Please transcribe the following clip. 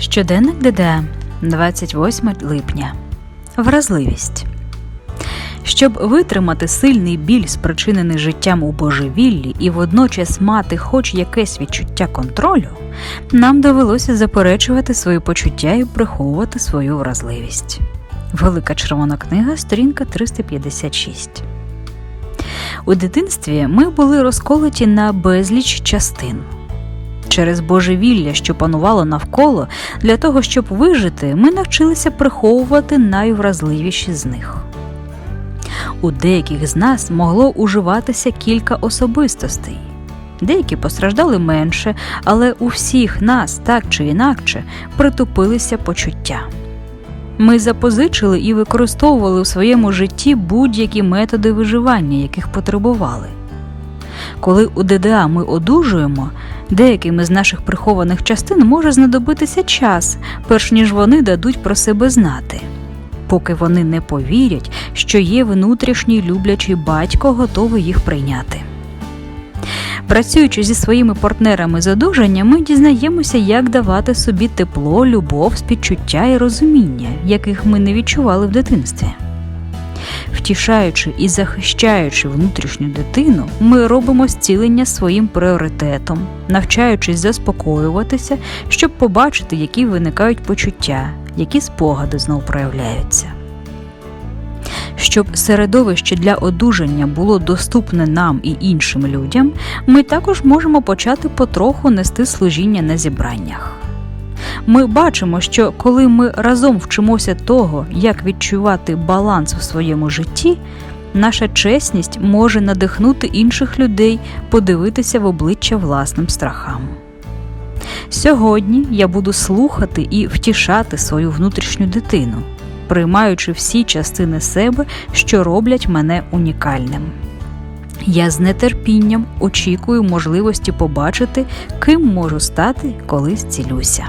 Щоденник ДД 28 липня. Вразливість. Щоб витримати сильний біль, спричинений життям у божевіллі, і водночас мати хоч якесь відчуття контролю, нам довелося заперечувати свої почуття і приховувати свою вразливість. Велика червона книга, сторінка 356. У дитинстві ми були розколоті на безліч частин. Через божевілля, що панувало навколо, для того, щоб вижити, ми навчилися приховувати найвразливіші з них. У деяких з нас могло уживатися кілька особистостей. Деякі постраждали менше, але у всіх нас, так чи інакше, притупилися почуття. Ми запозичили і використовували у своєму житті будь-які методи виживання, яких потребували. Коли у ДДА ми одужуємо, деяким із наших прихованих частин може знадобитися час, перш ніж вони дадуть про себе знати, поки вони не повірять, що є внутрішній люблячий батько, готовий їх прийняти. Працюючи зі своїми партнерами з одужання, ми дізнаємося, як давати собі тепло, любов, співчуття і розуміння, яких ми не відчували в дитинстві. Втішаючи і захищаючи внутрішню дитину, ми робимо зцілення своїм пріоритетом, навчаючись заспокоюватися, щоб побачити, які виникають почуття, які спогади знов проявляються. Щоб середовище для одужання було доступне нам і іншим людям, ми також можемо почати потроху нести служіння на зібраннях. Ми бачимо, що коли ми разом вчимося того, як відчувати баланс у своєму житті, наша чесність може надихнути інших людей подивитися в обличчя власним страхам. Сьогодні я буду слухати і втішати свою внутрішню дитину, приймаючи всі частини себе, що роблять мене унікальним. Я з нетерпінням очікую можливості побачити, ким можу стати, коли зцілюся.